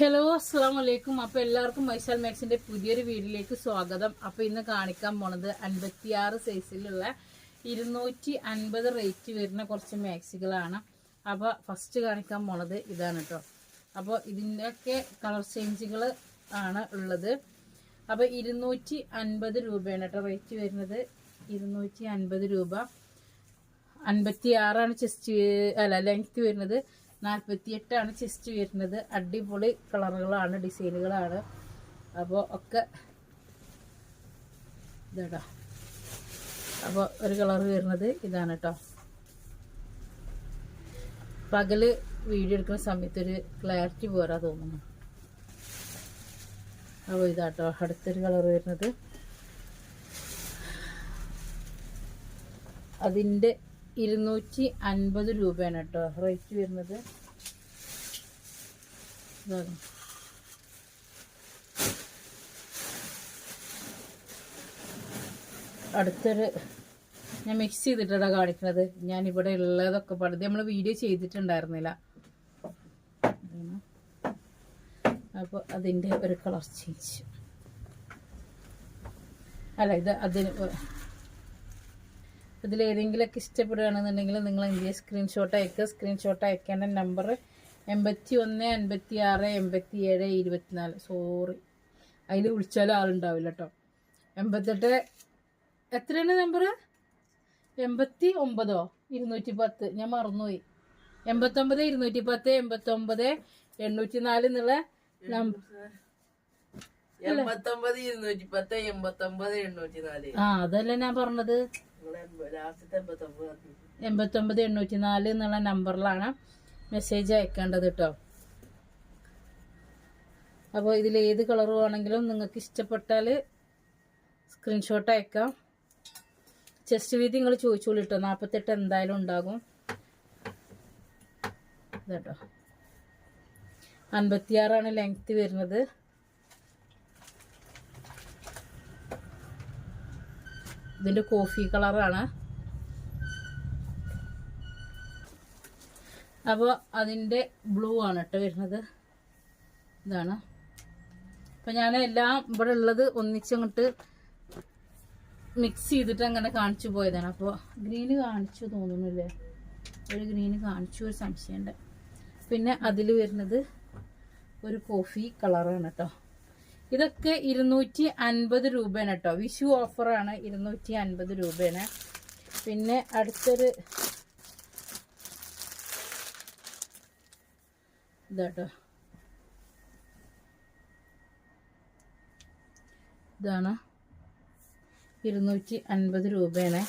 Hello അസ്സാം വലൈക്കും അപ്പൊ എല്ലാവർക്കും മൈസാൽ മാക്സിന്റെ പുതിയൊരു വീഡിയോയിലേക്ക് സ്വാഗതം. അപ്പോൾ ഇന്ന് കാണിക്കാൻ പോണത് അൻപത്തിയാറ് സൈസിലുള്ള ഇരുന്നൂറ്റി അൻപത് റേറ്റ് വരുന്ന കുറച്ച് മാക്സികളാണ് അപ്പോൾ ഫസ്റ്റ് കാണിക്കാൻ പോണത് ഇതാണ് കേട്ടോ അപ്പോൾ ഇതിന്റെയൊക്കെ കളർ ചേഞ്ചുകൾ ആണ് ഉള്ളത്. അപ്പോൾ ഇരുന്നൂറ്റി അൻപത് രൂപയാണ് കേട്ടോ റേറ്റ് വരുന്നത്. ഇരുന്നൂറ്റി അൻപത് രൂപ. അൻപത്തി ആറാണ് ചെസ്റ്റ് അല്ല ലെങ്ത് വരുന്നത്. നാൽപ്പത്തി എട്ടാണ് ചെസ്റ്റ് വരുന്നത്. അടിപൊളി കളറുകളാണ് ഡിസൈനുകളാണ്. അപ്പോൾ ഒക്കെ ഇതാടാ. അപ്പോൾ ഒരു കളർ വരുന്നത് ഇതാണ് കേട്ടോ പകൽ വീഡിയോ എടുക്കുന്ന സമയത്ത് ഒരു ക്ലാരിറ്റി പോരാ തോന്നുന്നു അപ്പോൾ ഇതാട്ടോ അടുത്തൊരു കളർ വരുന്നത്. അതിന്റെ ഇരുന്നൂറ്റി അൻപത് രൂപയാണ് കേട്ടോ റേറ്റ് വരുന്നത്. അടുത്തൊരു ഞാൻ മിക്സ് ചെയ്തിട്ടാണ് കാണിക്കുന്നത്. ഞാൻ ഇവിടെ ഉള്ളതൊക്കെ പടുതി നമ്മൾ വീഡിയോ ചെയ്തിട്ടുണ്ടായിരുന്നില്ല. അപ്പോൾ അതിന്റെ ഒരു കളർ ചേഞ്ച് അല്ല ഇത് അതിന് ഇതിലേതെങ്കിലുമൊക്കെ ഇഷ്ടപ്പെടുകയാണെന്നുണ്ടെങ്കിൽ നിങ്ങൾ ചെയ്യുക? സ്ക്രീൻഷോട്ട് അയക്കുക. സ്ക്രീൻഷോട്ട് അയക്കേണ്ട നമ്പർ എൺപത്തി ഒന്ന് അൻപത്തി ആറ് എൺപത്തി ഏഴ് ഇരുപത്തിനാല്. സോറി അതിൽ വിളിച്ചാലും ആളുണ്ടാവില്ല കേട്ടോ. എൺപത്തെട്ട്. എത്രയാണ് നമ്പർ എൺപത്തി ഒമ്പതോ ഇരുന്നൂറ്റി പത്ത് ഞാൻ മറന്നുപോയി. എൺപത്തൊമ്പത് ഇരുന്നൂറ്റി പത്ത് എൺപത്തൊമ്പത് എണ്ണൂറ്റി നാല് എന്നുള്ള നമ്പർ എൺപത്തൊമ്പത് ഇരുന്നൂറ്റി പത്ത് എൺപത്തൊമ്പത് എണ്ണൂറ്റി നാല് ആ അതല്ല ഞാൻ പറഞ്ഞത്. എൺപത്തൊമ്പത്. എണ്ണൂറ്റി നാല് എന്നുള്ള നമ്പറിലാണ് മെസ്സേജ് അയക്കേണ്ടത് കേട്ടോ അപ്പോൾ ഇതിൽ ഏത് കളർ വേണമെങ്കിലും നിങ്ങൾക്ക് ഇഷ്ടപ്പെട്ടാൽ സ്ക്രീൻഷോട്ട് അയക്കാം. ചെസ്റ്റ് വീതി നിങ്ങൾ ചോദിച്ചോളൂ കേട്ടോ നാൽപ്പത്തെട്ട് എന്തായാലും ഉണ്ടാകും. ഇതാട്ടോ അൻപത്തിയാറാണ് ലെങ്ത് വരുന്നത്. ഇതിന്റെ കോഫി കളറാണ്. അപ്പോൾ അതിന്റെ ബ്ലൂ ആണ് കേട്ടോ വരുന്നത്. ഇതാണ്. അപ്പം ഞാൻ എല്ലാം ഇവിടെ ഉള്ളത് ഒന്നിച്ചങ്ങോട്ട് മിക്സ് ചെയ്തിട്ട് അങ്ങനെ കാണിച്ചു പോയതാണ്. അപ്പോൾ ഗ്രീന് കാണിച്ചു തോന്നുന്നില്ലേ? ഒരു ഗ്രീന് കാണിച്ചു ഒരു സംശയമുണ്ട്. പിന്നെ അതിൽ വരുന്നത് ഒരു കോഫി കളറാണ് കേട്ടോ ഇതൊക്കെ ഇരുന്നൂറ്റി അൻപത് രൂപയാണ് കേട്ടോ വിഷു ഓഫറാണ് ഇരുന്നൂറ്റി അൻപത് രൂപയാണ് പിന്നെ അടുത്തൊരു ഇതാട്ടോ. ഇതാണ് ഇരുന്നൂറ്റി അൻപത് രൂപയാണ്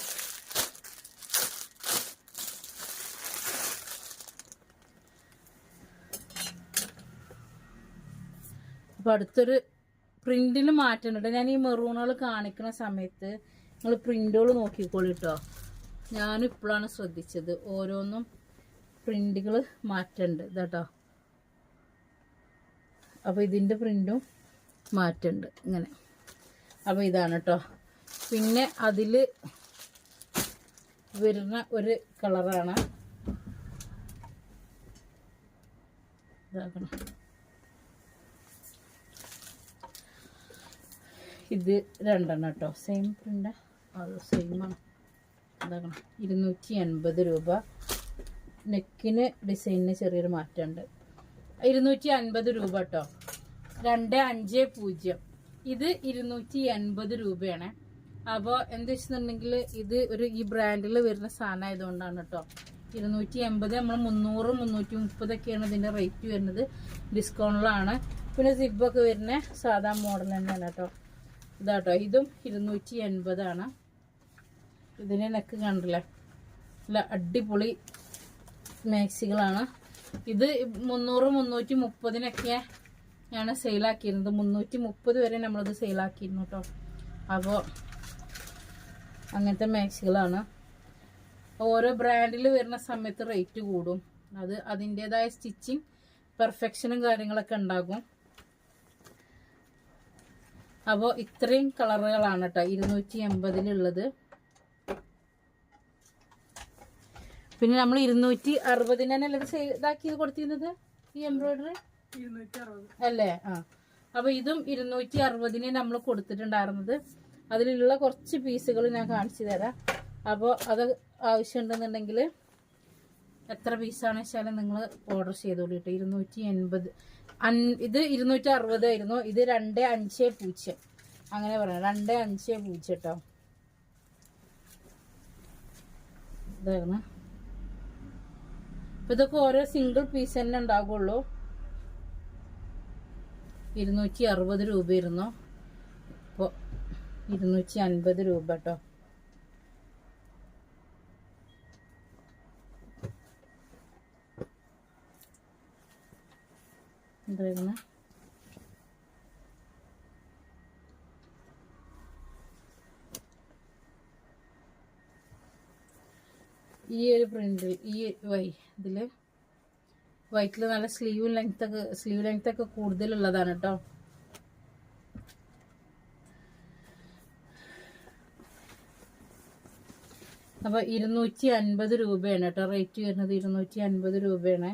അപ്പോൾ അടുത്തൊരു പ്രിന്റിൽ മാറ്റുന്നുണ്ട് ഞാൻ ഈ മെറൂണുകൾ കാണിക്കുന്ന സമയത്ത് നിങ്ങൾ പ്രിന്റുകൾ നോക്കിക്കോളൂ കേട്ടോ ഞാനിപ്പോഴാണ് ശ്രദ്ധിച്ചത്. ഓരോന്നും പ്രിന്റുകൾ മാറ്റണ്ട് ഇതാട്ടോ. അപ്പോൾ ഇതിന്റെ പ്രിന്റും മാറ്റണ്ട് ഇങ്ങനെ. അപ്പോൾ ഇതാണ് കേട്ടോ പിന്നെ അതിൽ വരുന്ന ഒരു കളറാണ് ഇതാക്കണം ഇത് രണ്ടെണ്ണം കേട്ടോ. സെയിം പ്രിന്റ് അത് സെയിമാണ് എന്താകണം ഇരുന്നൂറ്റി എൺപത് രൂപ. നെക്കിന് ഡിസൈനിന് ചെറിയൊരു മാറ്റമുണ്ട്. ഇരുന്നൂറ്റി അൻപത് രൂപ കേട്ടോ. രണ്ട് അഞ്ച് പൂജ്യം. ഇത് ഇരുന്നൂറ്റി എൺപത് രൂപയാണ്. അപ്പോൾ എന്താ വെച്ചിട്ടുണ്ടെങ്കിൽ ഇത് ഒരു ഈ ബ്രാൻഡിൽ വരുന്ന സാധനം ആയതുകൊണ്ടാണ് കേട്ടോ. ഇരുന്നൂറ്റി എൺപത് നമ്മൾ മുന്നൂറ് മുന്നൂറ്റി മുപ്പതൊക്കെയാണ് ഇതിന്റെ റേറ്റ് വരുന്നത്. ഡിസ്കൗണ്ടിലാണ് പിന്നെ സിബൊക്കെ വരുന്ന സാധാ മോഡൽ തന്നെയാണ് കേട്ടോ. ഇതാട്ടോ ഇതും ഇരുന്നൂറ്റി എൺപതാണ് ഇതിനെ നെക്ക് കണ്ടില്ലേ? നല്ല അടിപൊളി മാക്സികളാണ്. ഇത് മുന്നൂറ് മുന്നൂറ്റി മുപ്പതിനൊക്കെ ആണ് സെയിലാക്കിയിരുന്നത്. മുന്നൂറ്റി മുപ്പത് വരെ നമ്മളത് സെയിലാക്കിയിരുന്നു കേട്ടോ അപ്പോൾ അങ്ങനത്തെ മാക്സികളാണ്. ഓരോ ബ്രാൻഡിൽ വരുന്ന സമയത്ത് റേറ്റ് കൂടും. അത് അതിന്റേതായ സ്റ്റിച്ചിങ് പെർഫെക്ഷനും കാര്യങ്ങളൊക്കെ ഉണ്ടാകും. അപ്പോൾ ഇത്രയും കളറുകളാണ് കേട്ടോ ഇരുന്നൂറ്റി എൺപതിലുള്ളത് പിന്നെ നമ്മൾ ഇരുന്നൂറ്റി അറുപതിനല്ലേ ഇത് ഇതാക്കി കൊടുത്തിരുന്നത്? ഈ എംബ്രോയിഡറി? അല്ലേ? ആ. അപ്പോൾ ഇതും ഇരുന്നൂറ്റി അറുപതിന് നമ്മൾ കൊടുത്തിട്ടുണ്ടായിരുന്നത്. അതിലുള്ള കുറച്ച് പീസുകൾ ഞാൻ കാണിച്ചു തരാം. അപ്പോൾ അത് ആവശ്യമുണ്ടെന്നുണ്ടെങ്കിൽ എത്ര പീസാണെന്ന് വെച്ചാൽ നിങ്ങൾ ഓർഡർ ചെയ്തോളൂ കേട്ടോ ഇരുന്നൂറ്റി എൺപത് ഇത് ഇരുന്നൂറ്റി അറുപതായിരുന്നു ഇത് രണ്ട് അഞ്ച് പൂജ്യം. അങ്ങനെ പറയാം. രണ്ട് അഞ്ച് പൂജ്യം കേട്ടോ ഇതായിരുന്നു. അപ്പൊ ഇതൊക്കെ ഓരോ സിംഗിൾ പീസ് തന്നെ ഉണ്ടാകുള്ളൂ ഇരുന്നൂറ്റി അറുപത് രൂപയായിരുന്നു ഇപ്പോൾ ഇരുന്നൂറ്റി അൻപത് രൂപ കേട്ടോ എന്തായിരുന്നു ഈ ഒരു പ്രിന്റ് ഈ വൈ ഇതിൽ വൈറ്റിൽ നല്ല സ്ലീവ് ലെങ്ത് ഒക്കെ സ്ലീവ് ലെങ്ത് ഒക്കെ കൂടുതലുള്ളതാണ് കേട്ടോ അപ്പൊ ഇരുന്നൂറ്റി അൻപത് രൂപയാണ് കേട്ടോ റേറ്റ് വരുന്നത് ഇരുന്നൂറ്റി അൻപത് രൂപയാണ്.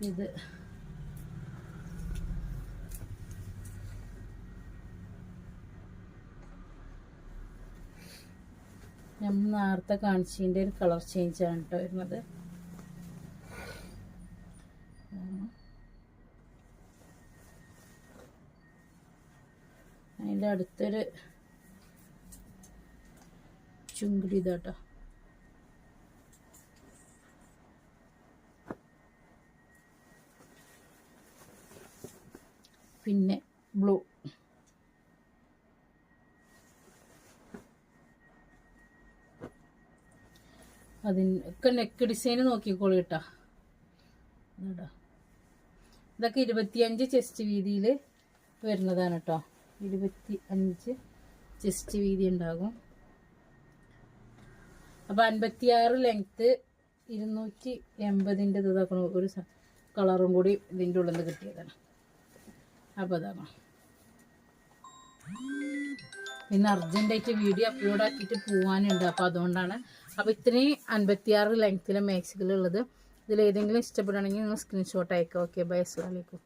ഇത്. നമ്മൾ നേരത്തെ കാണിച്ചതിന്റെ ഒരു കളർ ചേഞ്ച് ആണ് കേട്ടോ വരുന്നത്. അതിന്റെ അടുത്തൊരു ചുങ്കിടി ഇതാട്ടോ പിന്നെ ബ്ലൂ. അതിനൊക്കെ നെക്ക് ഡിസൈൻ നോക്കിക്കോളൂ കേട്ടോ. ഇതാ. ഇതൊക്കെ ഇരുപത്തിയഞ്ച് ചെസ്റ്റ് വീതിയിൽ വരുന്നതാണ് കേട്ടോ. ഇരുപത്തി അഞ്ച് ചെസ്റ്റ് വീതി ഉണ്ടാകും. അപ്പോൾ അൻപത്തിയാറ് ലെങ്ത്ത് ഇരുന്നൂറ്റി എൺപതിന്റെ ഇതാക്കണം. ഒരു കളറും കൂടി ഇതിന്റെ ഉള്ളിൽ നിന്ന് കിട്ടിയതാണ്. അപ്പോൾ അതാണ് പിന്നെ അർജന്റായിട്ട് വീഡിയോ അപ്ലോഡ് ആക്കിയിട്ട് പോകാനുണ്ട് അപ്പോൾ അതുകൊണ്ടാണ്. അപ്പോൾ ഇത്രയും അൻപത്തിയാറ് ലെങ്ത്തിലെ മാക്സികളുള്ളത് ഇതിൽ ഏതെങ്കിലും ഇഷ്ടപ്പെടുകയാണെങ്കിൽ നിങ്ങൾ സ്ക്രീൻഷോട്ട് അയക്കാം. ഓക്കെ ബൈ അസ്സലാമലൈക്കും